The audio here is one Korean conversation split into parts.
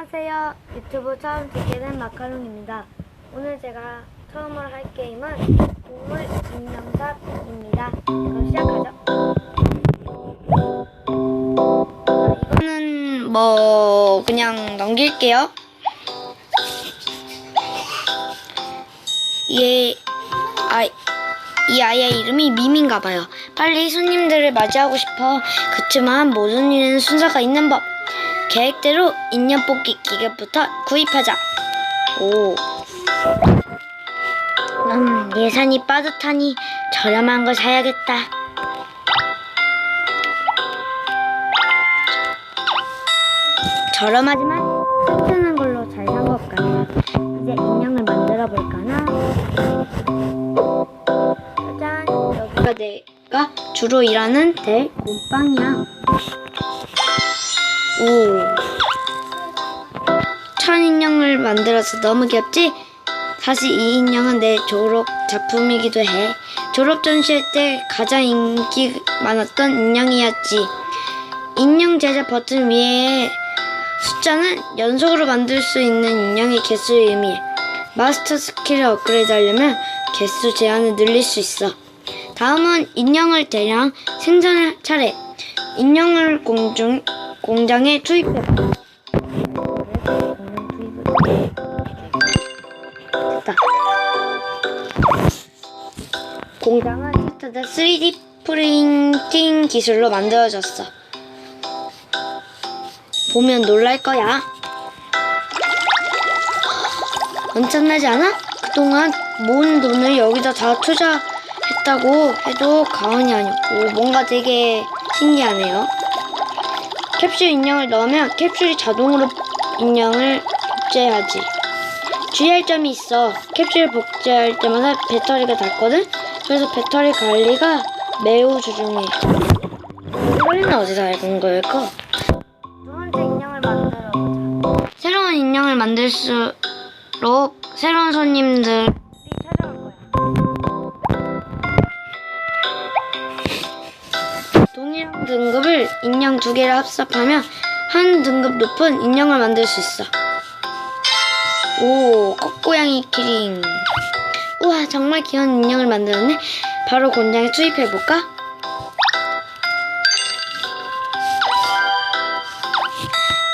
안녕하세요. 유튜브 처음 듣게 된 마카롱입니다. 오늘 제가 처음으로 할 게임은 동물 인형삽입니다. 그럼 시작하죠. 이거는 뭐 그냥 넘길게요. 얘 아, 이 아이의 이름이 미민가 봐요. 빨리 손님들을 맞이하고 싶어. 그치만 모든 일에는 순서가 있는 법. 계획대로 인형 뽑기 기계부터 구입하자. 오. 음, 예산이 빠듯하니 저렴한 거 사야겠다. 저렴하지만 튼튼한 걸로 잘 산 것 같아. 이제 인형을 만들어 볼까나? 짜잔, 여기가 내가 주로 일하는 내 옷방이야. 오. 천 인형을 만들어서 너무 귀엽지? 사실 이 인형은 내 졸업 작품이기도 해. 졸업 전시회 때 가장 인기 많았던 인형이었지. 인형 제작 버튼 위에 숫자는 연속으로 만들 수 있는 인형의 개수를 의미해. 마스터 스킬을 업그레이드 하려면 개수 제한을 늘릴 수 있어. 다음은 인형을 대량 생산할 차례. 인형을 공중, 공장에 투입해. 됐다. 공장은 스타드 3D 프린팅 기술로 만들어졌어. 보면 놀랄 거야. 엄청나지 않아? 그동안 모은 돈을 여기다 다 투자했다고 해도 과언이 아니고 뭔가 되게 신기하네요. 캡슐 인형을 넣으면 캡슐이 자동으로 인형을 복제하지. 주의할 점이 있어. 캡슐을 복제할 때마다 배터리가 닳거든? 그래서 배터리 관리가 매우 주중해. 소리는 어디서 알고 걸까? 두 번째 인형을 만들어. 새로운 인형을 만들수록 새로운 손님들 동일한 등급을 인형 두 개를 합습하면 한 등급 높은 인형을 만들 수 있어. 오, 꽃고양이 키링. 우와, 정말 귀여운 인형을 만들었네. 바로 공장에 투입해볼까?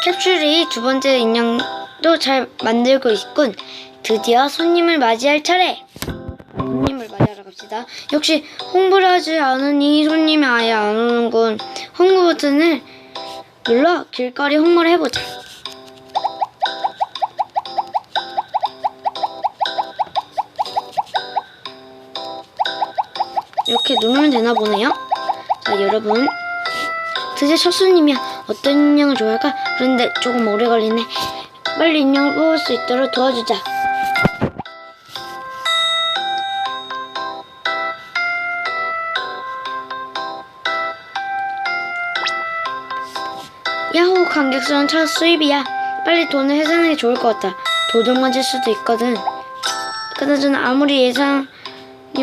캡슐이 두 번째 인형도 잘 만들고 있군. 드디어 손님을 맞이할 차례. 갑시다. 역시 홍보를 하지 않으니 손님이 아예 안 오는군. 홍보 버튼을 눌러 길거리 홍보를 해보자. 이렇게 누르면 되나 보네요. 자, 여러분. 드디어 첫 손님이야. 어떤 인형을 좋아할까? 그런데 조금 오래 걸리네. 빨리 인형을 뽑을 수 있도록 도와주자. 야호, 관객 수는 첫 수입이야. 빨리 돈을 해서는 게 좋을 것 같아. 도둑 맞을 수도 있거든. 그나저나 아무리 예상이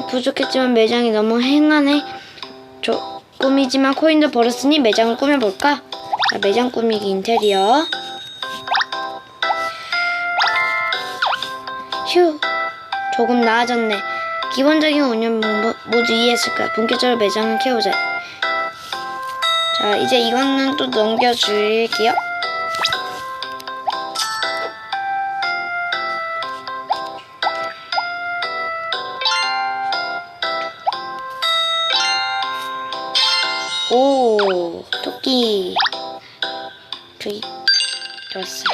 부족했지만 매장이 너무 행하네. 조금이지만 코인도 벌었으니 매장을 꾸며볼까? 자, 매장 꾸미기 인테리어. 휴, 조금 나아졌네. 기본적인 운영 방법 모두 이해했을 거야. 본격적으로 매장을 키워보자. 자, 이제 이거는 또 넘겨줄게요. 오, 토끼. 저기, 좋았어요.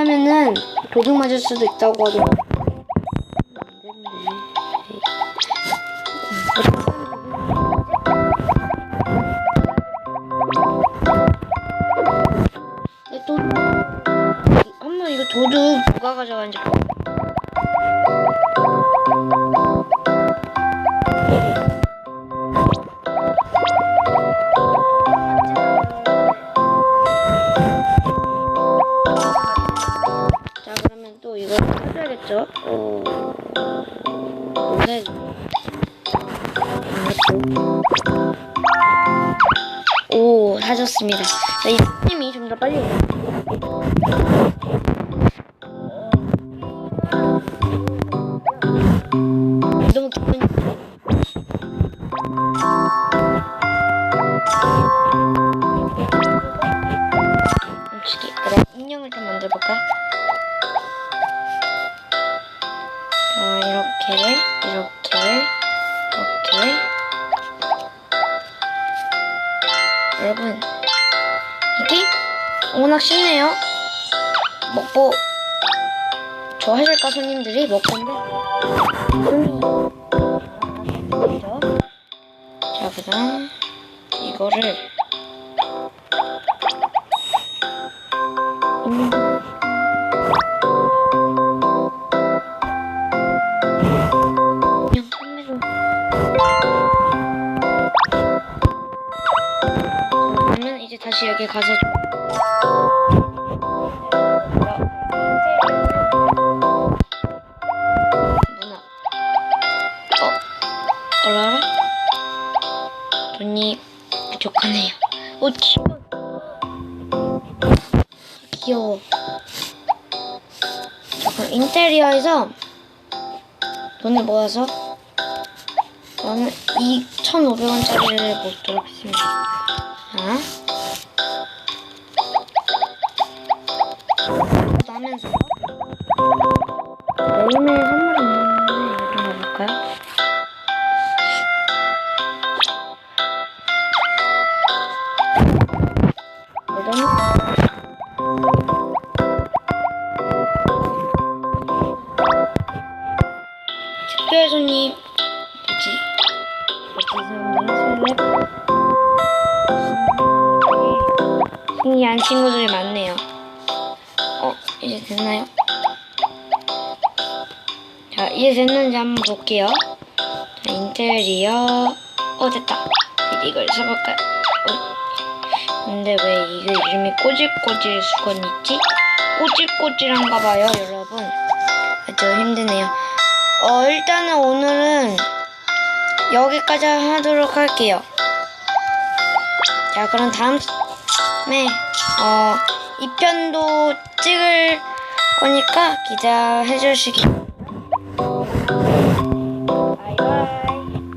왜냐면은 도둑 맞을 수도 있다고 하더라고. 이거 도둑 누가 가져가는지 사줘야겠죠? 어... 네. 오 사줬습니다. 자, 이 팀이 좀 더 빨리. 너무 기분. 훔치기. 그래 인형을 좀 만들어볼까? 자 이렇게 이렇게 이렇게. 여러분 이게 워낙 쉽네요. 먹고 저 해줄까 손님들이? 먹건데? 자 그다음 이거를 가서 좀? 얼라라? 돈이 부족하네요 오 치마 귀여워 자 그럼 인테리어에서 돈을 모아서 저는 2,500원짜리를 먹도록 하겠습니다. 자. 하면서 매일매일 선물이 있는데 이거 좀 해볼까요? 일단 특별 손님 뭐지? 뭐지 사람들은 설렙 신기한 친구들이 많네요. 어 이제 됐나요? 자 이제 됐는지 한번 볼게요. 자, 인테리어 어 됐다. 이제 이걸 써볼까요? 어. 근데 왜 이게 이름이 꼬질꼬질 수건 있지? 꼬질꼬질한가 봐요 여러분. 아주 힘드네요. 어, 일단은 오늘은 여기까지 하도록 할게요. 자, 그럼 다음에, 어, 2편도 찍을 거니까 기대해 주시기